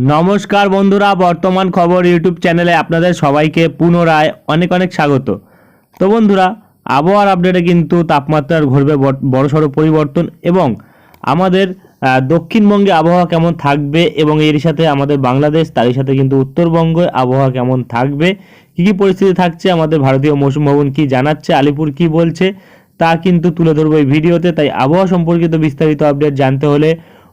নমস্কার বন্ধুরা, বর্তমান খবর ইউটিউব চ্যানেলে আপনাদের সবাইকে পুনরায় অনেক অনেক স্বাগত। তো বন্ধুরা, আবহাওয়ার আপডেটে কিন্তু তাপমাত্রার ঘটবে বড়- বড়সড় পরিবর্তন এবং আমাদের দক্ষিণবঙ্গে আবহাওয়া কেমন থাকবে এবং এর সাথে আমাদের বাংলাদেশ, তারই সাথে কিন্তু উত্তরবঙ্গে আবহাওয়া কেমন থাকবে, কী কী পরিস্থিতি থাকছে, আমাদের ভারতীয় মৌসুম ভবন কী জানাচ্ছে, আলিপুর কি বলছে, তা কিন্তু তুলে ধরবো এই ভিডিওতে। তাই আবহাওয়া সম্পর্কিত বিস্তারিত আপডেট জানতে হলে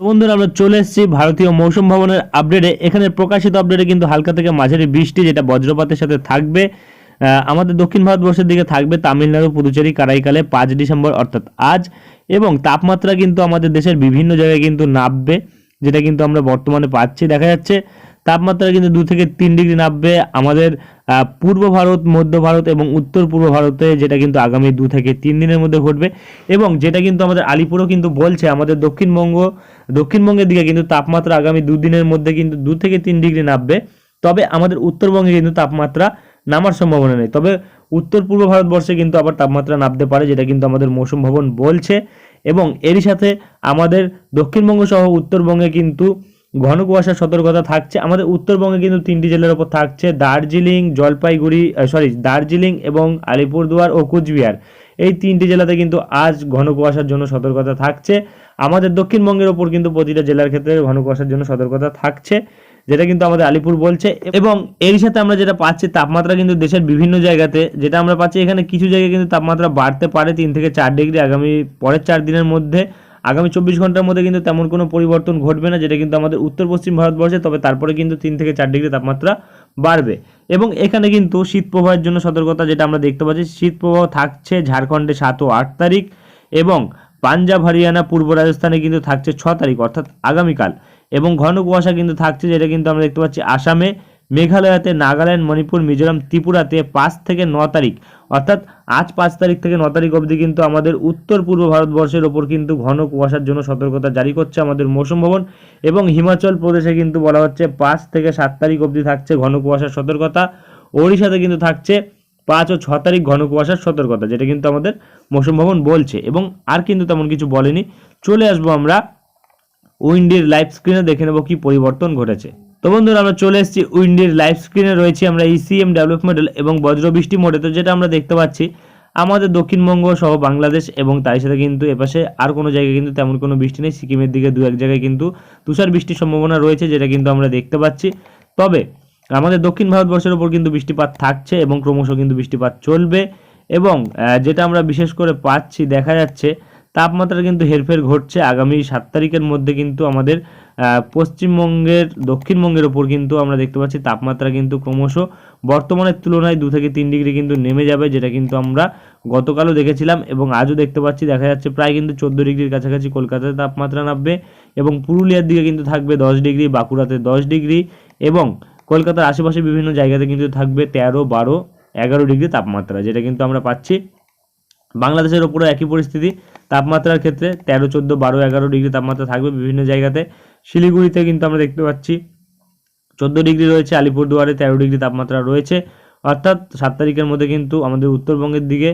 বন্ধুরা, আমরা চলে এসেছি ভারতীয় মৌসুম ভবনের আপডেটে এখানে প্রকাশিত আপডেটে কিন্তু হালকা থেকে মাঝারি বৃষ্টি, যেটা বজ্রপাতের সাথে থাকবে। আমাদের দক্ষিণ ভারতবর্ষের দিকে থাকবে তামিলনাড়ু, পুদুচেরি, কারাইকালে পাঁচ ডিসেম্বর, অর্থাৎ আজ। এবং তাপমাত্রা কিন্তু আমাদের দেশের বিভিন্ন জায়গায় কিন্তু নামবে, যেটা কিন্তু আমরা বর্তমানে পাচ্ছি। দেখা যাচ্ছে তাপমাত্রা কিন্তু দু থেকে তিন ডিগ্রি নামবে। আমাদের পূর্ব ভারত, মধ্য ভারত এবং উত্তর পূর্ব ভারতে যেটা কিন্তু আগামী দু থেকে তিন দিনের মধ্যে ঘটবে এবং যেটা কিন্তু আমাদের আলিপুরও কিন্তু বলছে, আমাদের দক্ষিণবঙ্গ, দক্ষিণবঙ্গের দিকে কিন্তু তাপমাত্রা আগামী দুদিনের মধ্যে কিন্তু দু থেকে তিন ডিগ্রি নামবে। তবে আমাদের উত্তরবঙ্গে কিন্তু তাপমাত্রা নামার সম্ভাবনা নেই। তবে উত্তর পূর্ব ভারতবর্ষে কিন্তু আবার তাপমাত্রা নামতে পারে, যেটা কিন্তু আমাদের মৌসুম ভবন বলছে। এবং এরই সাথে আমাদের দক্ষিণবঙ্গ সহ উত্তরবঙ্গে কিন্তু ঘন কুয়াশার সতর্কতা থাকছে। আমাদের উত্তরবঙ্গে কিন্তু তিনটি জেলার ওপর থাকছে। দার্জিলিং, জলপাইগুড়ি সরি দার্জিলিং এবং আলিপুরদুয়ার ও কুচবিহার। এই তিনটি জেলাতে কিন্তু আজ ঘন কুয়াশার জন্য সতর্কতা থাকছে। আমাদের দক্ষিণবঙ্গের ওপর কিন্তু প্রতিটা জেলার ক্ষেত্রে ঘন কুয়াশার জন্য সতর্কতা থাকছে, যেটা কিন্তু আমাদের আলিপুর বলছে। এবং এর সাথে আমরা যেটা পাচ্ছি, তাপমাত্রা কিন্তু দেশের বিভিন্ন জায়গাতে, যেটা আমরা পাচ্ছি এখানে কিছু জায়গায় কিন্তু তাপমাত্রা বাড়তে পারে তিন থেকে চার ডিগ্রি আগামী পরের চার দিনের মধ্যে। আগামী চব্বিশ ঘণ্টার মধ্যে কিন্তু তেমন কোনো পরিবর্তন ঘটবে না, যেটা কিন্তু আমাদের উত্তর পশ্চিম ভারতবর্ষে, তবে তারপরে কিন্তু তিন থেকে চার ডিগ্রি তাপমাত্রা বাড়বে। এবং এখানে কিন্তু শীত প্রবাহের জন্য সতর্কতা যেটা আমরা দেখতে পাচ্ছি, শীত প্রবাহ থাকছে ঝাড়খণ্ডে সাত ও আট তারিখ এবং পাঞ্জাব, হরিয়ানা, পূর্ব রাজস্থানে কিন্তু থাকছে ছ তারিখ, অর্থাৎ আগামীকাল। এবং ঘন কুয়াশা কিন্তু থাকছে, যেটা কিন্তু আমরা দেখতে পাচ্ছি আসামে। মেঘালয়াতে নাগাল্যান্ড, মণিপুর, মিজোরাম, ত্রিপুরাতে পাঁচ থেকে ন তারিখ। অর্থাৎ আজ পাঁচ তারিখ থেকে ন তারিখ অবধি কিন্তু আমাদের উত্তর পূর্ব ভারতবর্ষের ওপর কিন্তু ঘন কুয়াশার জন্য সতর্কতা জারি করছে আমাদের মৌসুম ভবন এবং হিমাচল প্রদেশে কিন্তু বলা হচ্ছে পাঁচ থেকে সাত তারিখ অবধি থাকছে ঘন কুয়াশার সতর্কতা। ওড়িশাতে কিন্তু থাকছে পাঁচ ও ছ তারিখ ঘন কুয়াশার সতর্কতা, যেটা কিন্তু আমাদের মৌসুম ভবন বলছে। এবং আর কিন্তু তেমন কিছু বলেনি। চলে আসব আমরা উইন্ডির লাইভ স্ক্রিনে দেখে নেব কি পরিবর্তন ঘটেছে। তো বন্ধুরা, আমরা চলে এসেছি উইন্ডির লাইভ স্ক্রিনে রয়েছি আমরা ইসিএম ডেভেলপ মডেল এবং বজ্রবৃষ্টি মোডে তো যেটা আমরা দেখতে পাচ্ছি, আমাদের দক্ষিণবঙ্গ সহ বাংলাদেশ এবং তার সাথে কিন্তু এপাশে আর কোনো জায়গায় কিন্তু তেমন কোনো বৃষ্টি নেই। সিকিমের দিকে দু এক জায়গায় কিন্তু তুষার বৃষ্টির সম্ভাবনা রয়েছে, যেটা কিন্তু আমরা দেখতে পাচ্ছি। তবে আমাদের দক্ষিণ ভারতবর্ষের ওপর কিন্তু বৃষ্টিপাত থাকছে এবং ক্রমশ কিন্তু বৃষ্টিপাত চলবে এবং যেটা আমরা বিশেষ করে পাচ্ছি, দেখা যাচ্ছে, তাপমাত্রা কিন্তু হেরফের ঘটছে। আগামী সাত তারিখের মধ্যে কিন্তু আমাদের পশ্চিমবঙ্গের, দক্ষিণবঙ্গের ওপর কিন্তু আমরা দেখতে পাচ্ছি তাপমাত্রা কিন্তু ক্রমশ বর্তমানের তুলনায় দু থেকে তিন ডিগ্রি কিন্তু নেমে যাবে, যেটা কিন্তু আমরা গতকালও দেখেছিলাম এবং আজও দেখতে পাচ্ছি, দেখা যাচ্ছে প্রায় কিন্তু চোদ্দ ডিগ্রির কাছাকাছি কলকাতাতে তাপমাত্রা নামবে এবং পুরুলিয়ার দিকে কিন্তু থাকবে দশ ডিগ্রি, বাঁকুড়াতে দশ ডিগ্রি এবং কলকাতার আশেপাশে বিভিন্ন জায়গাতে কিন্তু থাকবে তেরো, বারো, এগারো ডিগ্রি তাপমাত্রা, যেটা কিন্তু আমরা পাচ্ছি। বাংলাদেশের ওপরে একই পরিস্থিতি তাপমাত্রার ক্ষেত্রে তেরো, চোদ্দ, বারো, এগারো ডিগ্রি তাপমাত্রা থাকবে বিভিন্ন জায়গাতে। শিলিগুড়িতে কিন্তু আমরা দেখতে পাচ্ছি চোদ্দ ডিগ্রি রয়েছে, আলিপুরদুয়ারে তেরো ডিগ্রি তাপমাত্রা রয়েছে। অর্থাৎ সাত তারিখের মধ্যে কিন্তু আমাদের উত্তরবঙ্গের দিকে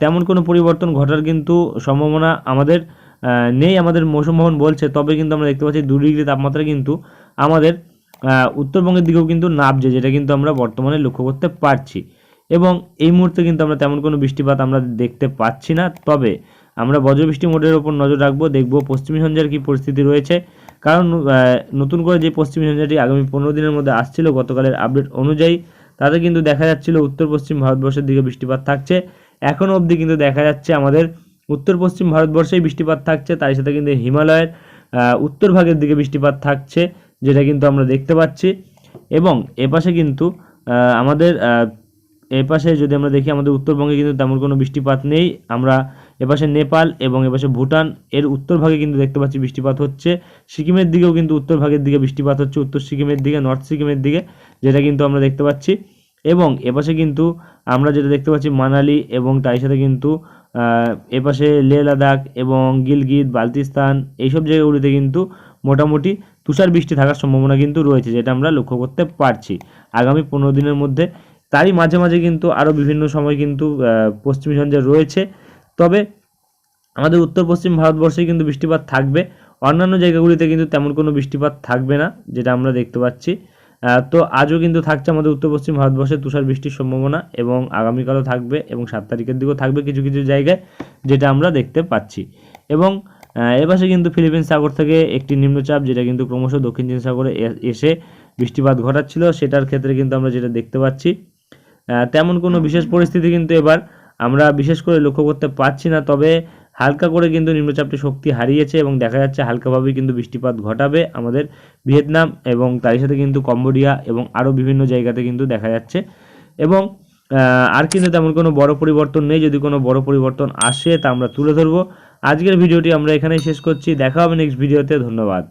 তেমন কোনো পরিবর্তন ঘটার কিন্তু সম্ভাবনা আমাদের নেই, আমাদের মৌসুম ভবন বলছে। তবে কিন্তু আমরা দেখতে পাচ্ছি দু ডিগ্রি তাপমাত্রা কিন্তু আমাদের উত্তরবঙ্গের দিকেও কিন্তু নামছে, যেটা কিন্তু আমরা বর্তমানে লক্ষ্য করতে পারছি। এবং এই মুহূর্তে কিন্তু আমরা তেমন কোনো বৃষ্টিপাত আমরা দেখতে পাচ্ছি না। তবে আমরা বজ্রবৃষ্টি মোডের ওপর নজর রাখব, দেখব পশ্চিমী ঝঞ্ঝার কী পরিস্থিতি রয়েছে। কারণ নতুন করে যে পশ্চিমী ঝঞ্ঝাটি আগামী পনেরো দিনের মধ্যে আসছিল, গতকালের আপডেট অনুযায়ী, তাতে কিন্তু দেখা যাচ্ছিল উত্তর পশ্চিম ভারতবর্ষের দিকে বৃষ্টিপাত থাকছে। এখনও অবধি কিন্তু দেখা যাচ্ছে আমাদের উত্তর পশ্চিম ভারতবর্ষেই বৃষ্টিপাত থাকছে, তার সাথে কিন্তু হিমালয়ের উত্তর ভাগের দিকে বৃষ্টিপাত থাকছে, যেটা কিন্তু আমরা দেখতে পাচ্ছি। এবং এপাশে কিন্তু আমাদের এপাশে যদি আমরা দেখি, আমাদের উত্তরবঙ্গে কিন্তু তেমন কোনো বৃষ্টিপাত নেই। আমরা এপাশে নেপাল এবং এপাশে ভুটান, এর উত্তর ভাগে কিন্তু দেখতে পাচ্ছি বৃষ্টিপাত হচ্ছে। সিকিমের দিকেও কিন্তু উত্তর ভাগের দিকে বৃষ্টিপাত হচ্ছে, উত্তর সিকিমের দিকে, নর্থ সিকিমের দিকে, যেটা কিন্তু আমরা দেখতে পাচ্ছি। এবং এপাশে কিন্তু আমরা যেটা দেখতে পাচ্ছি, মানালি এবং তার সাথে কিন্তু এপাশে লে লাদাখ এবং গিলগিত বালতিস্তান এইসব জায়গাগুলিতে কিন্তু মোটামুটি তুষার বৃষ্টি থাকার সম্ভাবনা কিন্তু রয়েছে, যেটা আমরা লক্ষ্য করতে পারছি। আগামী পনেরো দিনের মধ্যে তারই মাঝে মাঝে কিন্তু আরও বিভিন্ন সময় কিন্তু পশ্চিমী ঝঞ্ঝা রয়েছে। তবে আমাদের উত্তর পশ্চিম ভারতবর্ষে কিন্তু বৃষ্টিপাত থাকবে। অন্যান্য জায়গাগুলিতে কিন্তু তেমন কোনো বৃষ্টিপাত থাকবে না, যেটা আমরা দেখতে পাচ্ছি। তো আজও কিন্তু থাকছে আমাদের উত্তর পশ্চিম ভারতবর্ষে তুষার বৃষ্টির সম্ভাবনা এবং আগামীকালও থাকবে এবং সাত তারিখের দিকেও থাকবে কিছু কিছু জায়গায়, যেটা আমরা দেখতে পাচ্ছি। এবং এপাশে কিন্তু ফিলিপিন্স সাগর থেকে একটি নিম্নচাপ, যেটা কিন্তু ক্রমশ দক্ষিণ চীন সাগরে এসে বৃষ্টিপাত ঘটাচ্ছিল। সেটার ক্ষেত্রে কিন্তু আমরা যেটা দেখতে পাচ্ছি তেমন কোনো বিশেষ পরিস্থিতি কিন্তু এবার আমরা বিশেষ করে লক্ষ্য করতে পারছি না, তবে হালকা করে কিন্তু নিম্নচাপটি শক্তি হারিয়েছে এবং দেখা যাচ্ছে হালকাভাবে কিন্তু বৃষ্টিপাত ঘটাবে আমাদের ভিয়েতনাম এবং তার সাথে কিন্তু কম্বোডিয়া এবং আরও বিভিন্ন জায়গাতে কিন্তু দেখা যাচ্ছে। এবং আর কিন্তু তেমন কোনো বড় পরিবর্তন নেই, যদি কোনো বড় পরিবর্তন আসে তা আমরা তুলে ধরবো। আজকের ভিডিওটি আমরা এখানেই শেষ করছি, দেখা হবে নেক্সট ভিডিওতে ধন্যবাদ।